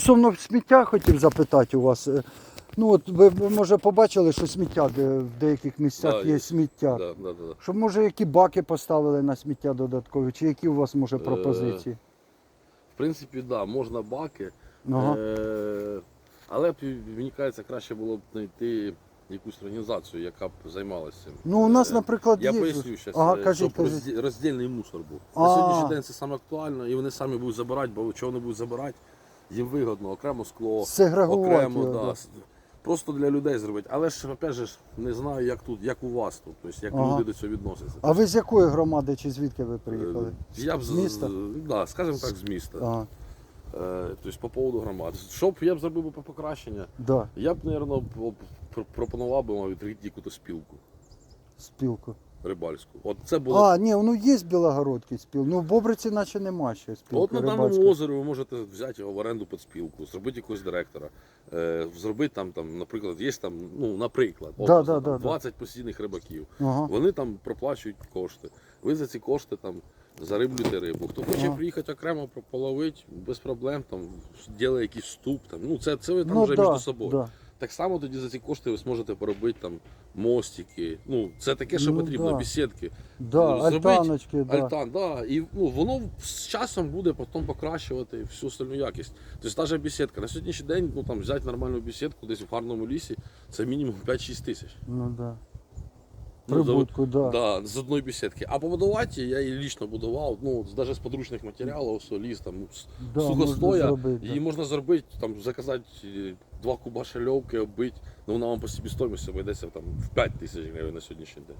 Стосовно сміття хотів запитати у вас. Е, Ну от ви ви, може побачили, що сміття де в деяких місцях Да, є, є. сміття. Да, да, да. Щоб може які баки поставили на сміття додаткові, чи які у вас Е, може пропозиції? В принципі, да, можна баки, Ага. е- але мені кажеться, краще було б знайти якусь організацію, яка б займалася цим. Ну у нас, Е, наприклад, Я є. поясню зараз, Ага, кажіть, щоб кажіть. роздільний мусор був. А. На сьогоднішній день це саме актуально, і вони самі будуть забирати, бо чого вони будуть забирати, їм вигодно, окремо скло, Сегрегувати окремо, його, да. Просто для людей зробити. Але ж, опять же, ж, не знаю, як тут, як у вас тут, тобто, як Ага. люди до цього відносяться. А ви з якої громади чи звідки ви приїхали? Е, Я б з міста? Да, скажімо так, з міста. Ага, Е, Тобто по поводу громади. Що б я б зробив би по покращення? да, Я б, мабуть, пропонував би мабуть, якусь спілку спілку. Рибальську. От це було. А, ні, ну є білогородський спіл. Ну в Бобриці наче нема ще спілки От на даному озері ви можете взяти його в оренду під спілку, зробити якогось директора, е, зробити там, там, наприклад, є там, ну, наприклад, Да, образно, да, там, да, да. 20 постійних рибаків. Ага. Вони там проплачують кошти. Ви за ці кошти там зариблюєте рибу. Хто хоче Ага. приїхати окремо половити, без проблем, там, ділає якийсь вступ. Там. Ну, це, це ви там Ну вже да, між собою. да. Так само тоді за ці кошти ви зможете поробити там мостики. Ну, це таке, що Ну, потрібно, да. бесідки. Да, Зробить альтаночки, да. Альтан, да. І ну, воно з часом буде потім покращувати всю остальну якість. Тобто та ж бесідка. На сьогоднішній день ну, там, взяти нормальну бесідку десь в гарному лісі, це мінімум 5-6 тисяч. Ну да. Ну, Прибутку, да. Да, з одної бесідки. А побудувати я її лічно будував, ну, навіть з подручних матеріалів, ось ліс, там, з Да, сухостоя, можна зробити, да. її можна зробити, там, заказати е, два куба шальовки, оббити, ну вона вам по собі стоїмості обійдеться там, в 5 тисяч гривень на сьогоднішній день.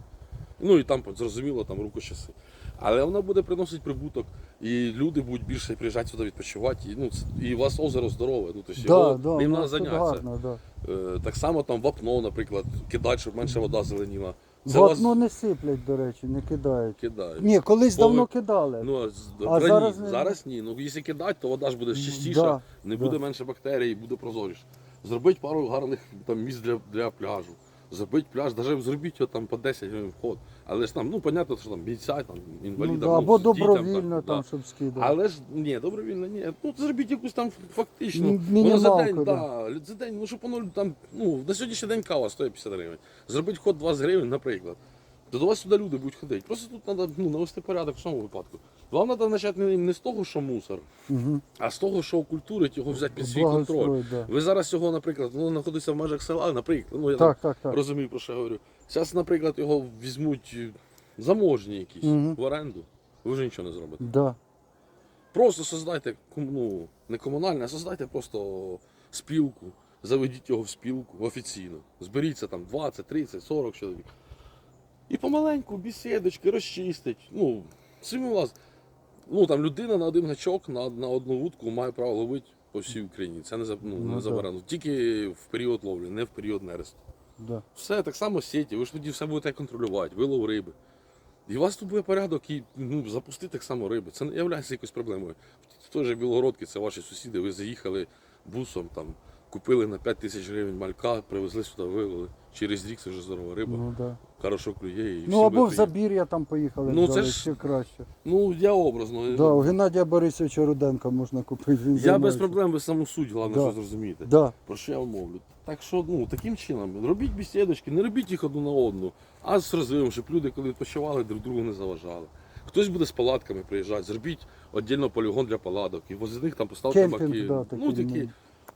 Ну і там зрозуміло, там рукочаси. Але вона буде приносити прибуток, і люди будуть більше приїжджати сюди відпочивати. І, ну, і у вас озеро здорове, ну, тобто Да, його, да, ним треба зайнятися. гарно, да. Е, Так само там вапно, наприклад, кидати, щоб менше вода зеленіла. Це Вапно вас не сиплять, до речі, не кидають. кидають. Ні, колись Бо давно ви- кидали. Ну, а, з- А рані- зараз зараз, не- ні. Ну, якщо кидати, то вода ж буде чистіша, Да, не да. буде менше бактерій, буде прозоріше. Зробити пару гарних там, місць для, для пляжу. Зробити пляж, навіть зробіть його там по 10 гривень вход. Але ж там, ну, понятно, що там бійця, там, Ну, інвалідам. да, ну, або дітям, добровільно там, да. щоб скидати. Але ж ні, добровільно ні. Ну зробіть якусь там фактично. Воно за день, да. да. за день, ну щоб воно там, ну на сьогоднішній день кава стоїть 50 гривень. Зробіть ход 20 гривень, наприклад. То до вас сюди люди будуть ходити. Просто тут треба ну, навести порядок в цьому випадку. Вам треба почати не, не з того, що мусор, Угу. а з того, що окультурить його взяти під свій контроль. Да. Ви зараз його, наприклад, ну, знаходиться в межах села, наприклад, ну я Так, так, так. розумію, про що я говорю. Зараз, наприклад, його візьмуть е, заможні якісь Мгм. в оренду. Ви вже нічого не зробите. Да. Просто создайте ну, не комунальне, а создайте просто спілку, заведіть його в спілку офіційно. Зберіться там 20, 30, 40 чоловік. І помаленьку бесідочки розчистить. Ну, у вас, ну там людина на один гачок, на, на одну вудку має право ловити по всій Україні. Це не, за- ну, Ну, не да. заборонено. Тільки в період ловлі, не в період нересту. Да. Все так само сіті, ви ж тоді все будете контролювати, вилов риби. І у вас тут буде порядок і ну, запустити так само риби. Це не є якоюсь проблемою. В той же Білогородці це ваші сусіди, ви заїхали бусом, там, купили на 5 тисяч гривень малька, привезли сюди, вивели. Через рік це вже здорова риба, Ну, да. хорошо клює. І всі ну або в їсти. Забір'я там поїхали, Ну, взяли, це ж- ще краще. Ну, я образно. Да, у Геннадія Борисовича Руденка можна купити. Він Я без займається. проблем, ви саму суть, головне, Да. що зрозумієте. Да. Про що я мовлю? Так що, ну, таким чином, робіть бесідочки, не робіть їх одну на одну, а з розвивом, щоб люди, коли відпочивали, друг другу не заважали. Хтось буде з палатками приїжджати, зробіть віддільно полігон для палаток, і возле них там поставте Кемпінг, баки. да, такий, ну, такі,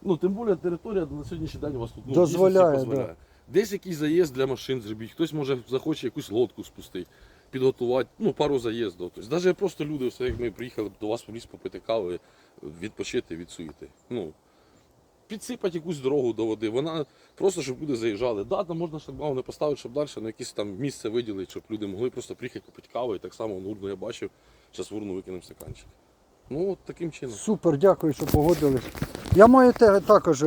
ну. тим більше територія на сьогоднішній день у вас тут ну, Дозволяє, дійсно дозволяє. Десь якийсь заїзд для машин зробіть, хтось може захоче якусь лодку спустити, підготувати, ну, пару заїздів. Тобто, навіть просто люди, все як ми приїхали до вас в ліс попити кави, відпочити, відсуїти. Ну, підсипати якусь дорогу до води. Вона просто, щоб люди заїжджали. Да, там можна шлагбауни поставити, щоб далі на якесь там місце виділити, щоб люди могли просто приїхати купити каву. І так само в урну я бачив, зараз в урну викинемо стаканчик. Ну, от таким чином. Супер, дякую, що погодились. Я маю те- також е,